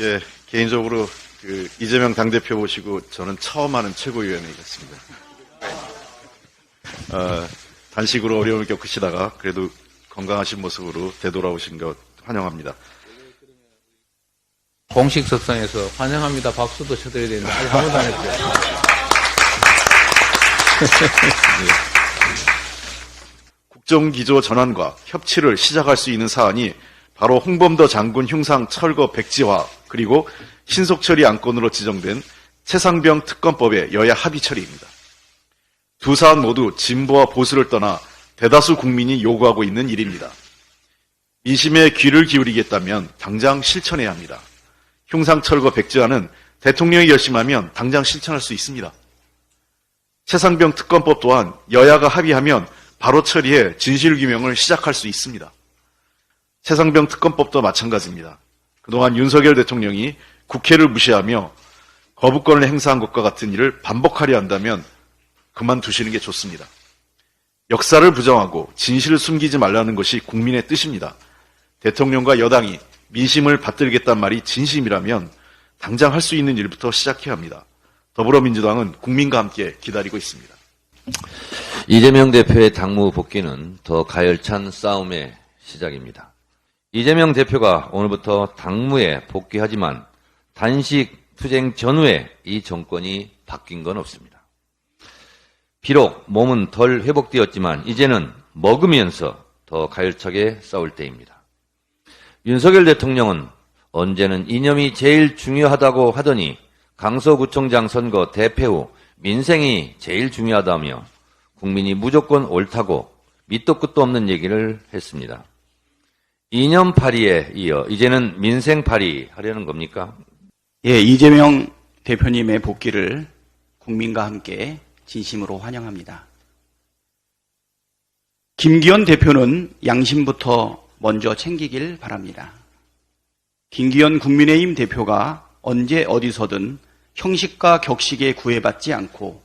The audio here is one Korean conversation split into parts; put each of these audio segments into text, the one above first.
예, 개인적으로 그 이재명 당대표 모시고 저는 처음 하는 최고위원회 같습니다. 어, 단식으로 어려움을 겪으시다가 그래도 건강하신 모습으로 되돌아오신 것 환영합니다. 공식 석상에서 환영합니다. 박수도 쳐드려야 되는데 아직 한 번도 안 했어요. 국정기조 전환과 협치를 시작할 수 있는 사안이 바로 홍범도 장군 흉상 철거 백지화 그리고 신속처리 안건으로 지정된 최상병 특검법의 여야 합의 처리입니다. 두 사안 모두 진보와 보수를 떠나 대다수 국민이 요구하고 있는 일입니다. 민심에 귀를 기울이겠다면 당장 실천해야 합니다. 흉상 철거 백지화는 대통령이 결심하면 당장 실천할 수 있습니다. 최상병 특검법 또한 여야가 합의하면 바로 처리해 진실규명을 시작할 수 있습니다. 최상병 특검법도 마찬가지입니다. 그동안 윤석열 대통령이 국회를 무시하며 거부권을 행사한 것과 같은 일을 반복하려 한다면 그만두시는 게 좋습니다. 역사를 부정하고 진실을 숨기지 말라는 것이 국민의 뜻입니다. 대통령과 여당이 민심을 받들겠다는 말이 진심이라면 당장 할 수 있는 일부터 시작해야 합니다. 더불어민주당은 국민과 함께 기다리고 있습니다. 이재명 대표의 당무 복귀는 더 가열찬 싸움의 시작입니다. 이재명 대표가 오늘부터 당무에 복귀하지만 단식 투쟁 전후에 이 정권이 바뀐 건 없습니다. 비록 몸은 덜 회복되었지만 이제는 먹으면서 더 가열차게 싸울 때입니다. 윤석열 대통령은 언제는 이념이 제일 중요하다고 하더니 강서구청장 선거 대패 후 민생이 제일 중요하다며 국민이 무조건 옳다고 밑도 끝도 없는 얘기를 했습니다. 이념파리에 이어 이제는 민생파리 하려는 겁니까? 예, 이재명 대표님의 복귀를 국민과 함께 진심으로 환영합니다. 김기현 대표는 양심부터 먼저 챙기길 바랍니다. 김기현 국민의힘 대표가 언제 어디서든 형식과 격식에 구애받지 않고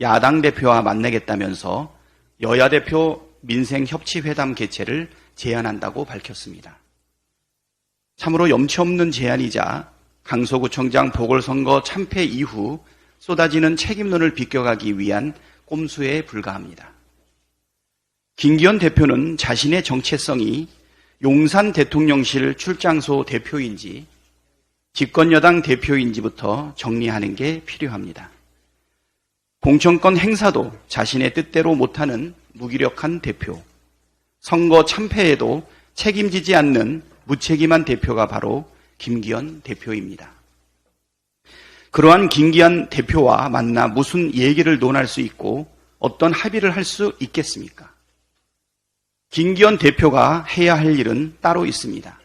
야당 대표와 만나겠다면서 여야 대표 민생협치회담 개최를 제안한다고 밝혔습니다. 참으로 염치 없는 제안이자 강서구청장 보궐선거 참패 이후 쏟아지는 책임론을 비껴가기 위한 꼼수에 불과합니다. 김기현 대표는 자신의 정체성이 용산 대통령실 출장소 대표인지 집권여당 대표인지부터 정리하는 게 필요합니다. 공천권 행사도 자신의 뜻대로 못하는 무기력한 대표, 선거 참패에도 책임지지 않는 무책임한 대표가 바로 김기현 대표입니다. 그러한 김기현 대표와 만나 무슨 얘기를 논할 수 있고 어떤 합의를 할 수 있겠습니까? 김기현 대표가 해야 할 일은 따로 있습니다.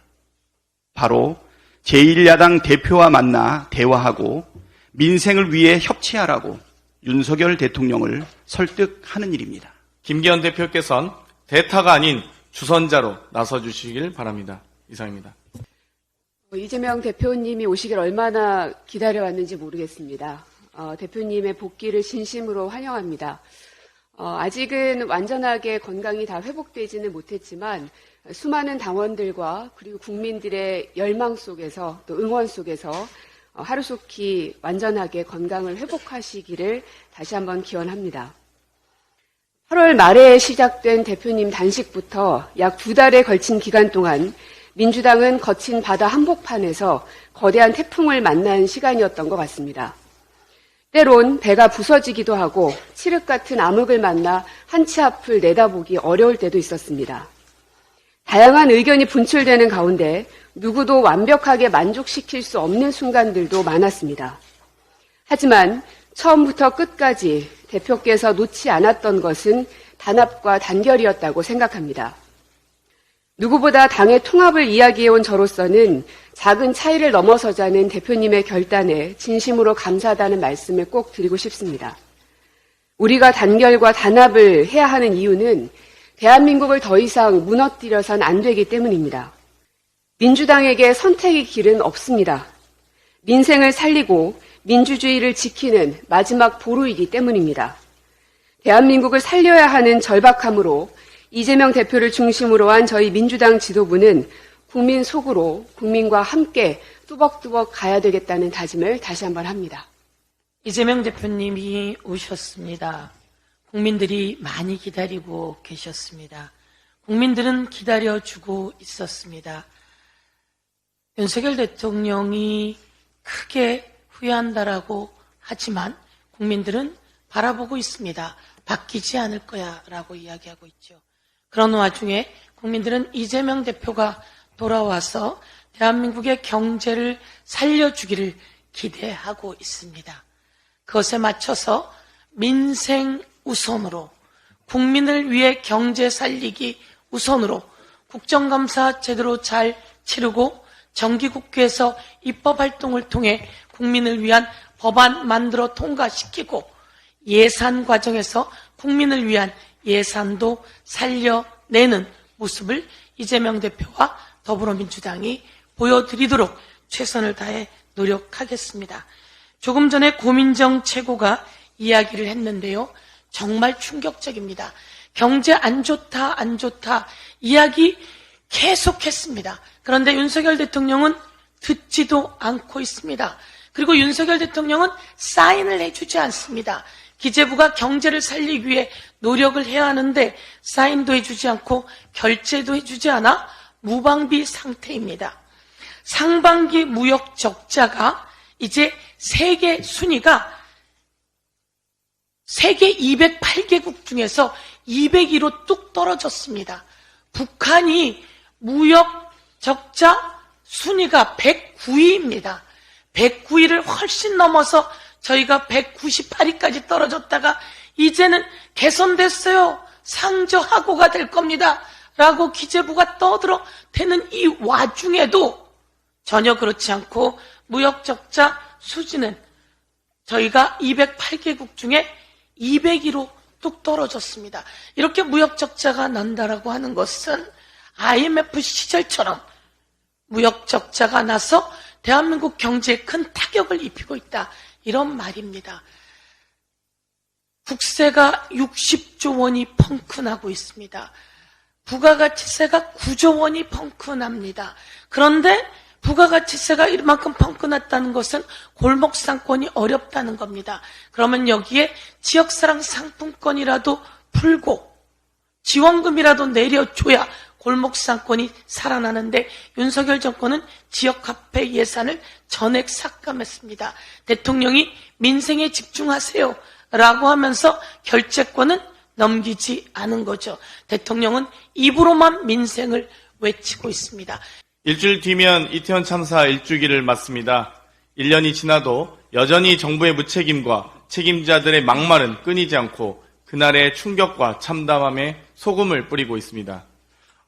바로 제1야당 대표와 만나 대화하고 민생을 위해 협치하라고 윤석열 대통령을 설득하는 일입니다. 김기현 대표께서는 대타가 아닌 주선자로 나서 주시길 바랍니다. 이상입니다. 어, 이재명 대표님이 오시길 얼마나 기다려왔는지 모르겠습니다. 어, 대표님의 복귀를 진심으로 환영합니다. 어, 아직은 완전하게 건강이 다 회복되지는 못했지만 수많은 당원들과 그리고 국민들의 열망 속에서 또 응원 속에서 어, 하루속히 완전하게 건강을 회복하시기를 다시 한번 기원합니다. 8월 말에 시작된 대표님 단식부터 약 두 달에 걸친 기간 동안 민주당은 거친 바다 한복판에서 거대한 태풍을 만난 시간이었던 것 같습니다. 때론 배가 부서지기도 하고 칠흑 같은 암흑을 만나 한치 앞을 내다보기 어려울 때도 있었습니다. 다양한 의견이 분출되는 가운데 누구도 완벽하게 만족시킬 수 없는 순간들도 많았습니다. 하지만 처음부터 끝까지 대표께서 놓지 않았던 것은 단합과 단결이었다고 생각합니다. 누구보다 당의 통합을 이야기해온 저로서는 작은 차이를 넘어서자는 대표님의 결단에 진심으로 감사하다는 말씀을 꼭 드리고 싶습니다. 우리가 단결과 단합을 해야 하는 이유는 대한민국을 더 이상 무너뜨려선 안 되기 때문입니다. 민주당에게 선택의 길은 없습니다. 민생을 살리고 민주주의를 지키는 마지막 보루이기 때문입니다. 대한민국을 살려야 하는 절박함으로 이재명 대표를 중심으로 한 저희 민주당 지도부는 국민 속으로 국민과 함께 뚜벅뚜벅 가야 되겠다는 다짐을 다시 한번 합니다. 이재명 대표님이 오셨습니다. 국민들이 많이 기다리고 계셨습니다. 국민들은 기다려주고 있었습니다. 윤석열 대통령이 크게 후회한다라고 하지만 국민들은 바라보고 있습니다. 바뀌지 않을 거야 라고 이야기하고 있죠. 그런 와중에 국민들은 이재명 대표가 돌아와서 대한민국의 경제를 살려주기를 기대하고 있습니다. 그것에 맞춰서 민생 우선으로 국민을 위해 경제 살리기 우선으로 국정감사 제대로 잘 치르고 정기국회에서 입법 활동을 통해 국민을 위한 법안 만들어 통과시키고 예산 과정에서 국민을 위한 예산도 살려내는 모습을 이재명 대표와 더불어민주당이 보여드리도록 최선을 다해 노력하겠습니다. 조금 전에 고민정 최고가 이야기를 했는데요. 정말 충격적입니다. 경제 안 좋다, 안 좋다 이야기 계속했습니다. 그런데 윤석열 대통령은 듣지도 않고 있습니다. 그리고 윤석열 대통령은 사인을 해주지 않습니다. 기재부가 경제를 살리기 위해 노력을 해야 하는데 사인도 해주지 않고 결제도 해주지 않아 무방비 상태입니다. 상반기 무역 적자가 이제 세계 순위가 세계 208개국 중에서 201로 뚝 떨어졌습니다. 북한이 무역 적자 순위가 109위입니다. 109위를 훨씬 넘어서 저희가 198위까지 떨어졌다가 이제는 개선됐어요. 상저하고가 될 겁니다. 라고 기재부가 떠들어 대는 이 와중에도 전혀 그렇지 않고 무역 적자 수지는 저희가 208개국 중에 201위로 뚝 떨어졌습니다. 이렇게 무역 적자가 난다라고 하는 것은 IMF 시절처럼 무역 적자가 나서 대한민국 경제에 큰 타격을 입히고 있다. 이런 말입니다. 국세가 60조 원이 펑크나고 있습니다. 부가가치세가 9조 원이 펑크납니다. 그런데 부가가치세가 이만큼 펑크났다는 것은 골목 상권이 어렵다는 겁니다. 그러면 여기에 지역사랑 상품권이라도 풀고 지원금이라도 내려줘야 골목 상권이 살아나는데 윤석열 정권은 지역 화폐 예산을 전액 삭감했습니다. 대통령이 민생에 집중하세요. 라고 하면서 결재권은 넘기지 않은 거죠. 대통령은 입으로만 민생을 외치고 있습니다. 일주일 뒤면 이태원 참사 일주기를 맞습니다. 1년이 지나도 여전히 정부의 무책임과 책임자들의 막말은 끊이지 않고 그날의 충격과 참담함에 소금을 뿌리고 있습니다.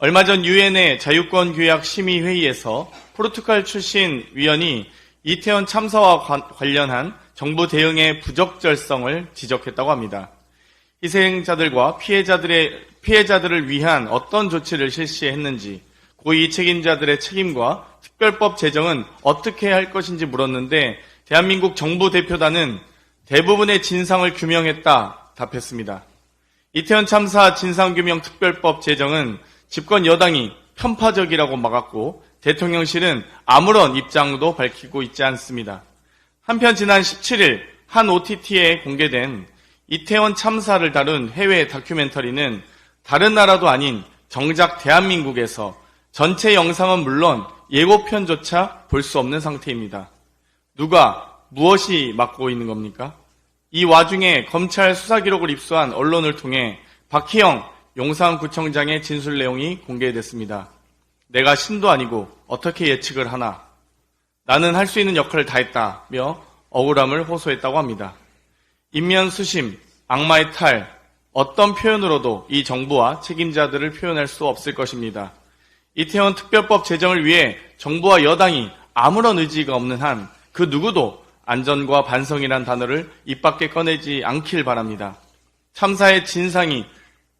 얼마 전 유엔의 자유권 규약 심의 회의에서 포르투갈 출신 위원이 이태원 참사와 관- 관련한 정부 대응의 부적절성을 지적했다고 합니다. 희생자들과 피해자들의 피해자들을 위한 어떤 조치를 실시했는지 고위 책임자들의 책임과 특별법 제정은 어떻게 할 것인지 물었는데 대한민국 정부 대표단은 대부분의 진상을 규명했다 답했습니다. 이태원 참사 진상규명 특별법 제정은 집권 여당이 편파적이라고 막았고 대통령실은 아무런 입장도 밝히고 있지 않습니다. 한편 지난 17일 한 OTT에 공개된 이태원 참사를 다룬 해외 다큐멘터리는 다른 나라도 아닌 정작 대한민국에서 전체 영상은 물론 예고편조차 볼 수 없는 상태입니다. 누가 무엇이 맡고 있는 겁니까? 이 와중에 검찰 수사 기록을 입수한 언론을 통해 박희영 용산구청장의 진술 내용이 공개됐습니다. 내가 신도 아니고 어떻게 예측을 하나? 나는 할 수 있는 역할을 다했다며 억울함을 호소했다고 합니다. 인면 수심, 악마의 탈, 어떤 표현으로도 이 정부와 책임자들을 표현할 수 없을 것입니다. 이태원 특별법 제정을 위해 정부와 여당이 아무런 의지가 없는 한 그 누구도 안전과 반성이란 단어를 입 밖에 꺼내지 않길 바랍니다. 참사의 진상이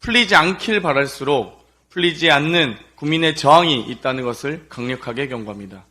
풀리지 않길 바랄수록 풀리지 않는 국민의 저항이 있다는 것을 강력하게 경고합니다.